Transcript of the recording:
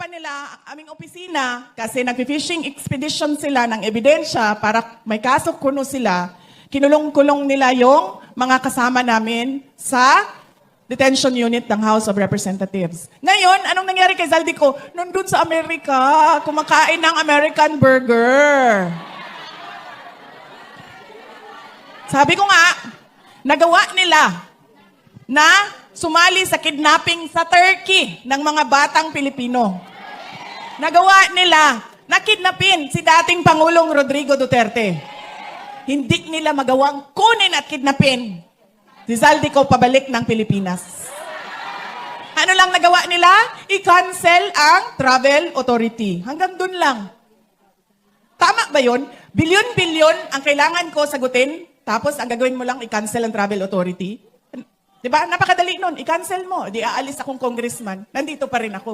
pa nila ang aming opisina kasi nag-fishing expedition sila ng ebidensya para may kaso kuno sila. Kinulong-kulong nila yung mga kasama namin sa detention unit ng House of Representatives. Ngayon, anong nangyari kay Zaldico? Nandun sa Amerika, kumakain ng American burger. Sabi ko nga, nagawa nila na sumali sa kidnapping sa Turkey ng mga batang Pilipino. Nagawa nila na kidnapin si dating Pangulong Rodrigo Duterte. Hindi nila magawang kunin at kidnapin si Zaldico pabalik ng Pilipinas. Ano lang nagawa nila? I-cancel ang travel authority. Hanggang dun lang. Tama ba yun? Bilyon-bilyon ang kailangan ko sagutin, tapos ang gagawin mo lang, i-cancel ang travel authority? Di ba? Napakadali nun. I-cancel mo. Di aalis akong congressman. Nandito pa rin ako.